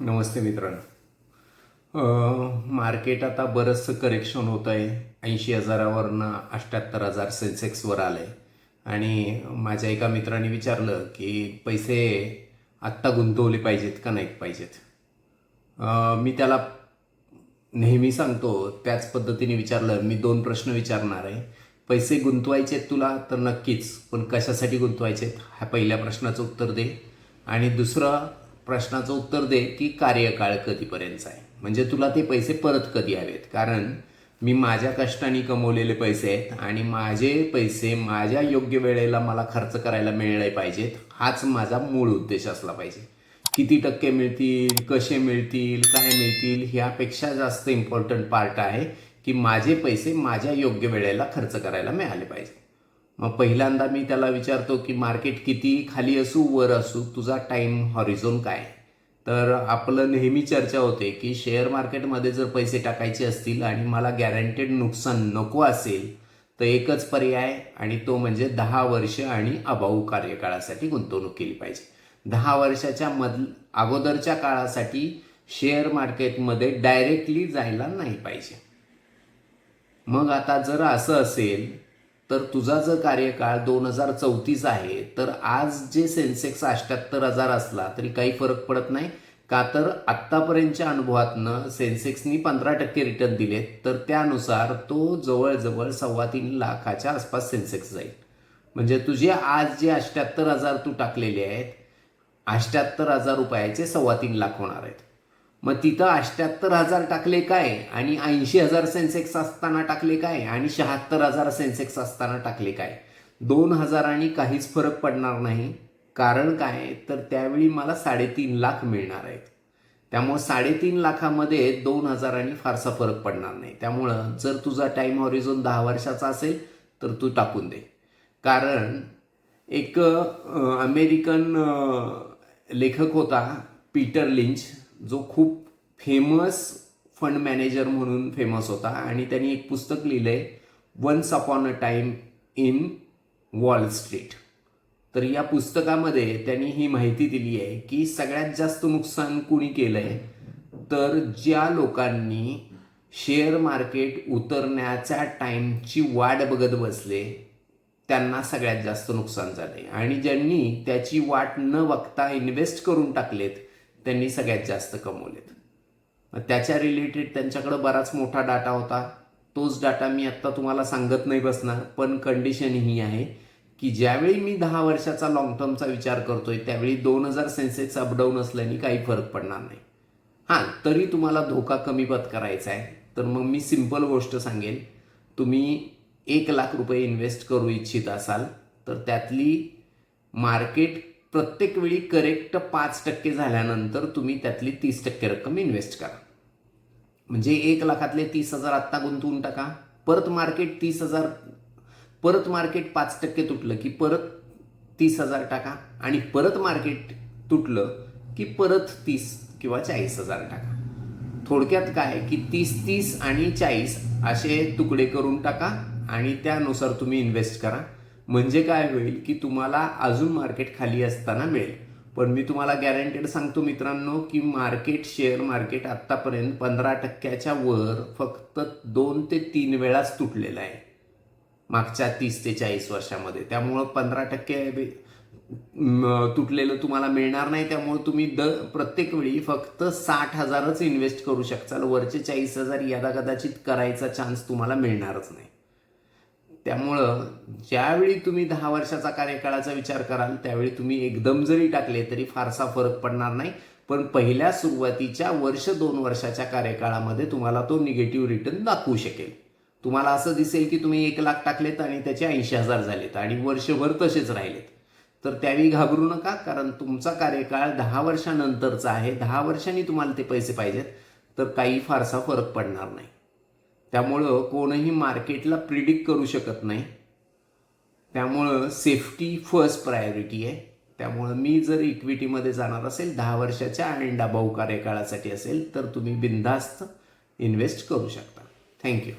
नमस्ते मित्रांनो. मार्केट आता बरंचसं करेक्शन होत आहे ऐंशी हजारावरनं अठ्ठ्याहत्तर हजार सेन्सेक्सवर आलं आहे आणि माझ्या एका मित्राने विचारलं की पैसे आत्ता गुंतवले पाहिजेत का नाहीत पाहिजेत? मी त्याला नेहमी सांगतो त्याच पद्धतीने विचारलं मी दोन प्रश्न विचारणार आहे. पैसे गुंतवायचे आहेत तुला तर नक्कीच पण कशासाठी गुंतवायचे आहेत? हा पहिल्या प्रश्नाचं उत्तर दे. आणि दुसरं प्रश्नाचं उत्तर दे की कार्यकाळ कधीपर्यंतचा आहे. म्हणजे तुला ते पैसे परत कधी हवेत? कारण मी माझ्या कष्टाने कमवलेले पैसे आहेत आणि माझे पैसे माझ्या योग्य वेळेला मला खर्च करायला मिळले पाहिजेत. हाच माझा मूळ उद्देश असला पाहिजे. किती टक्के मिळतील कसे मिळतील काय मिळतील ह्यापेक्षा जास्त इम्पॉर्टंट पार्ट आहे की माझे पैसे माझ्या योग्य वेळेला खर्च करायला मिळाले पाहिजे मग पहिल्यांदा मी त्याला विचारतो की मार्केट किती खाली असू वर असू? तुझा टाईम हॉरिझोन काय? तर आपलं नेहमी चर्चा होते की शेअर मार्केटमध्ये जर पैसे टाकायचे असतील आणि मला गॅरंटेड नुकसान नको असेल तर एकच पर्याय आणि तो म्हणजे दहा वर्ष आणि अभाऊ कार्यकाळासाठी गुंतवणूक केली पाहिजे. दहा वर्षाच्या मध अगोदरच्या काळासाठी शेअर मार्केटमध्ये डायरेक्टली जायला नाही पाहिजे. मग आता जर असं असेल तर तुझा जर कार्यकाळ दोन हजार चौतीस आहे तर आज जे सेन्सेक्स अष्ट्याहत्तर हजार असला तरी काही फरक पडत नाही. का तर आत्तापर्यंतच्या अनुभवातनं सेन्सेक्सनी पंधरा टक्के रिटर्न दिलेत तर त्यानुसार तो जवळजवळ सव्वा तीन लाखाच्या आसपास सेन्सेक्स जाईल. म्हणजे तुझे आज जे अष्ट्याहत्तर हजार तू टाकलेले आहेत अष्ट्याहत्तर हजार रुपयाचे सव्वा तीन लाख होणार आहेत. मग तिथं अष्ट्याहत्तर हजार टाकले काय? आणि ऐंशी हजार सेन्सेक्स असताना टाकले काय? आणि शहात्तर हजार सेन्सेक्स असताना टाकले काय? दोन हजारांनी काहीच फरक पडणार नाही. कारण काय? तर त्यावेळी मला साडेतीन लाख मिळणार आहेत. त्यामुळं साडेतीन लाखामध्ये दोन हजारांनी फारसा फरक पडणार नाही. त्यामुळं जर तुझा टाईम हॉरिझोन दहा वर्षाचा असेल तर तू टाकून दे. कारण एक अमेरिकन लेखक होता पीटर लिंच. जो खूप फेमस फंड मॅनेजर म्हणून फेमस होता आणि त्यांनी एक पुस्तक लिहिलंय once upon a time in Wall Street तर या पुस्तकामध्ये त्यांनी ही माहिती दिली आहे की सगळ्यात जास्त नुकसान कुणी केलंय तर ज्या लोकांनी शेअर मार्केट उतरण्याच्या टाईमची वाट बघत बसले त्यांना सगळ्यात जास्त नुकसान झाले आणि ज्यांनी त्याची वाट न बघता इन्व्हेस्ट करून टाकलेत त्यांनी सगळ्यात जास्त कमवलेत. मग त्याच्या रिलेटेड त्यांच्याकडं बराच मोठा डाटा होता. तोच डाटा मी आत्ता तुम्हाला सांगत नाही बसणार पण कंडिशन ही आहे की ज्यावेळी मी दहा वर्षाचा लॉंग टर्मचा विचार करतोय त्यावेळी दोन हजार सेन्सेक्स अपडाऊन असल्याने काही फरक पडणार नाही. हां तरी तुम्हाला धोका कमी पत्करायचा आहे. तर मग मी सिंपल गोष्ट सांगेल तुम्ही एक लाख रुपये इन्व्हेस्ट करू इच्छित असाल तर त्यातली मार्केट प्रत्येक वेळी करेक्ट पाच टक्के झाल्यानंतर तुम्ही त्यातली तीस टक्के रक्कम इन्व्हेस्ट करा. म्हणजे एक लाखातले तीस हजार आत्ता गुंतवून टाका. परत मार्केट तीस हजार परत मार्केट पाच टक्के तुटलं की परत तीस हजार टाका आणि परत मार्केट तुटलं की परत तीस किंवा चाळीस हजार टाका. थोडक्यात काय की तीस तीस आणि चाळीस असे तुकडे करून टाका आणि त्यानुसार तुम्ही इन्व्हेस्ट करा. म्हणजे काय होईल की तुम्हाला अजून मार्केट खाली असताना मिळेल. पण मी तुम्हाला गॅरंटेड सांगतो मित्रांनो की मार्केट शेअर मार्केट आत्तापर्यंत पंधरा टक्क्याच्या वर फक्त दोन ते तीन वेळाच तुटलेलं आहे. मागच्या तीस ते चाळीस वर्षामध्ये. त्यामुळं पंधरा टक्के तुटलेलं तुम्हाला मिळणार नाही. त्यामुळे तुम्ही द प्रत्येक वेळी फक्त साठ हजारच इन्व्हेस्ट करू शकताल. वरचे चाळीस हजार यादा कदाचित करायचा चान्स तुम्हाला मिळणारच नाही. त्यामुळं ज्यावेळी तुम्ही दहा वर्षाचा कार्यकाळाचा विचार कराल त्यावेळी तुम्ही एकदम जरी टाकले तरी फारसा फरक पडणार नाही. पण पहिल्या सुरुवातीच्या वर्ष दोन वर्षाच्या कार्यकाळामध्ये तुम्हाला तो निगेटिव्ह रिटर्न दाखवू शकेल. तुम्हाला असं दिसेल की तुम्ही एक लाख टाकलेत आणि त्याचे ऐंशी हजार झालेत आणि वर्षभर तसेच राहिलेत. तर त्यावेळी घाबरू नका कारण तुमचा कार्यकाळ दहा वर्षानंतरचा आहे. दहा वर्षांनी तुम्हाला ते पैसे पाहिजेत. तर काही फारसा फरक पडणार नाही. त्यामुळं कोणही मार्केटला प्रिडिक्ट करू शकत नाही. त्यामुळं सेफ्टी फर्स्ट प्रायोरिटी आहे. त्यामुळं मी जर इक्विटीमध्ये जाणार असेल दहा वर्षाच्या आणि डाबाऊ कार्यकाळासाठी असेल तर तुम्ही बिनधास्त इन्व्हेस्ट करू शकता. थँक्यू